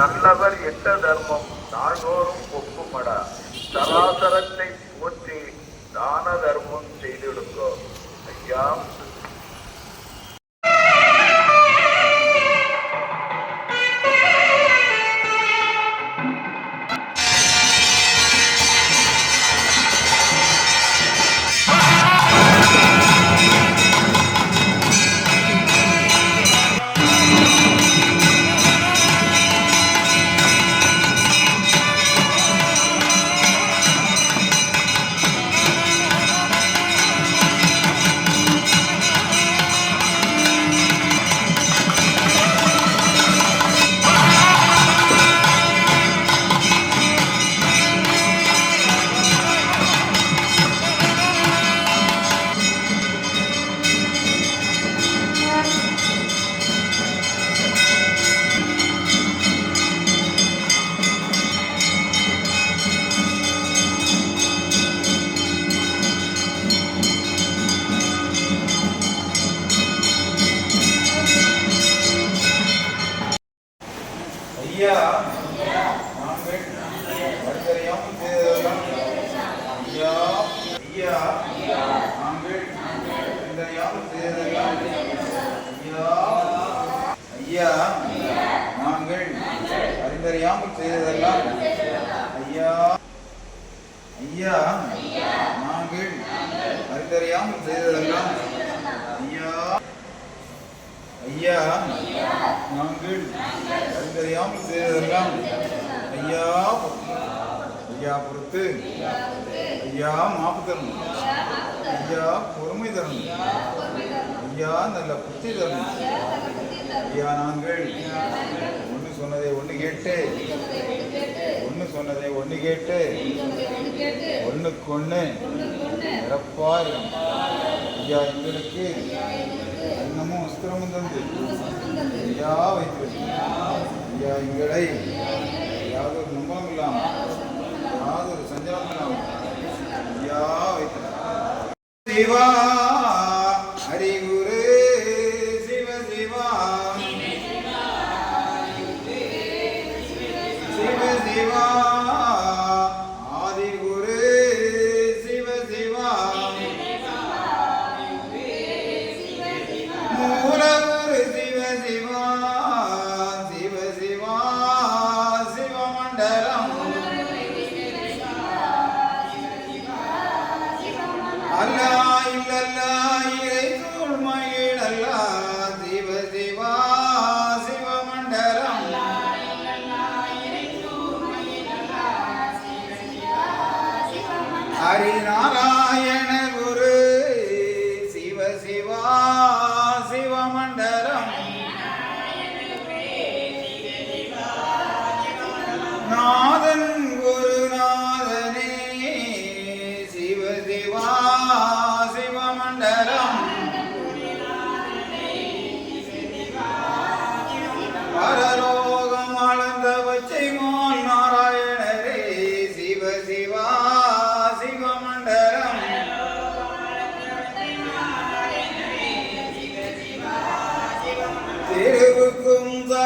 நல்லவர் எட்ட தர்மம்? நாள்தோறும் ஒப்புமடா. சராசரத்தை போற்றி தான தர்மம் செய்திடுங்கோ. ஐயா ஐயா நாங்கள் வருகிறோம் தேர்தலாம் ஐயா ஐயா நாங்கள் வருகிறோம் தேர்தலாம் ஐயா. ஐயா நாங்கள் அறிந்தறியாமல் செய்ததெல்லாம் ஐயா. ஐயா. நாங்கள் அறிந்தறியாமல் செய்ததெல்லாம் ஐயா நாங்கள் அறிந்தறியாமல் செய்ததெல்லாம். ஐயா ஐயா பொறுத்து. ஐயா மாப்பு தரணும். ஐயா பொறுமை தரணும். ஐயா நல்ல புத்தி தரணும். ஐயா நாங்கள் ஒன்று சொன்னதை ஒன்று கேட்டு ஒன்று சொன்னதை ஒன்று கேட்டு ஒன்றுக்கு ஒன்று சிறப்பா ஐயா எங்களுக்கு அன்னமும் வஸ்திரமும் தந்து. ஐயா வைத்து ஐயா எங்களை. யாதொரு நம்பலம் இல்லாமல் யாதொரு சஞ்சலம் இல்லாமல் ஐயா வைத்து சிவா ஹரிகுரு சிவ சிவா. சிவ சிவா. இல்லல்லா இறை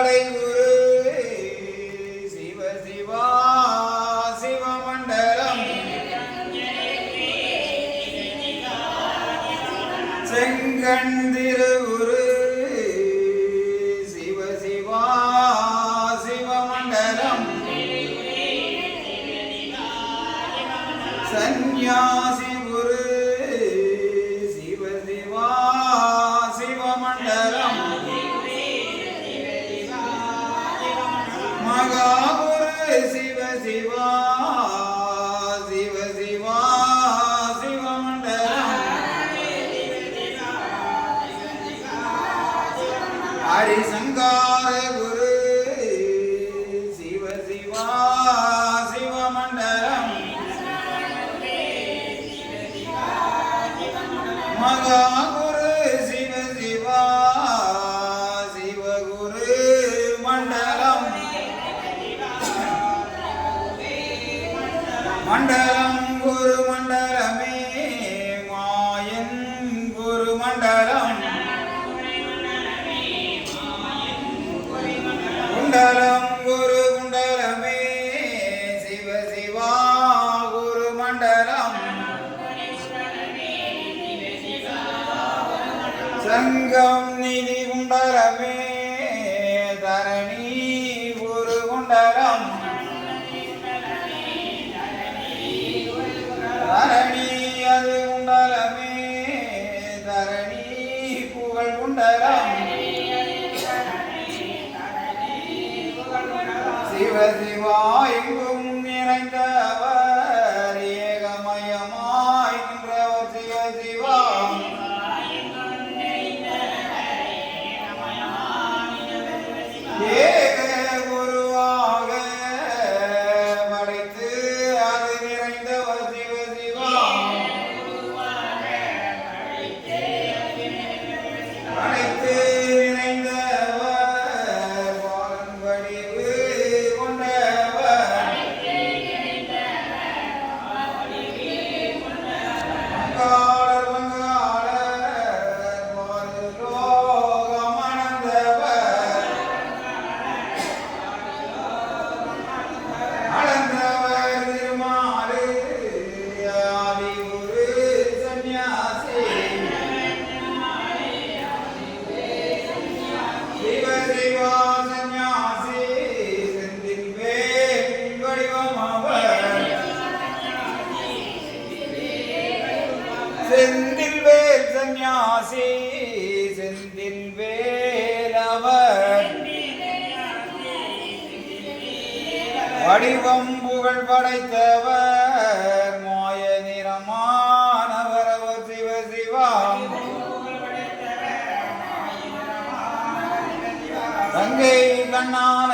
திருவுக்கும் 사랑 செந்தில் வேல் சந்நியாசி செந்தில் வேலவர் வடிவம் புகழ் படைத்தவர் மாய நிறமானவர் சிவ சிவா. கங்கை கண்ணான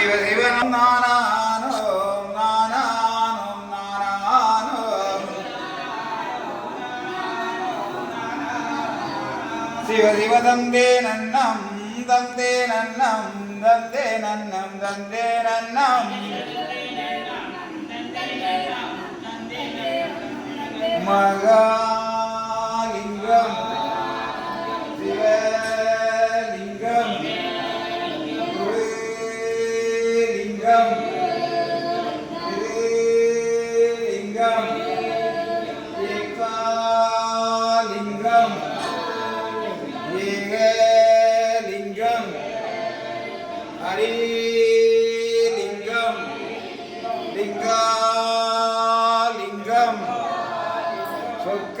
శివ శివ నానాను నానాను నానాను శివ శివ దందే నన్నం దందే నన్నం దందే నన్నం దందే నన్నం మగా சொற்க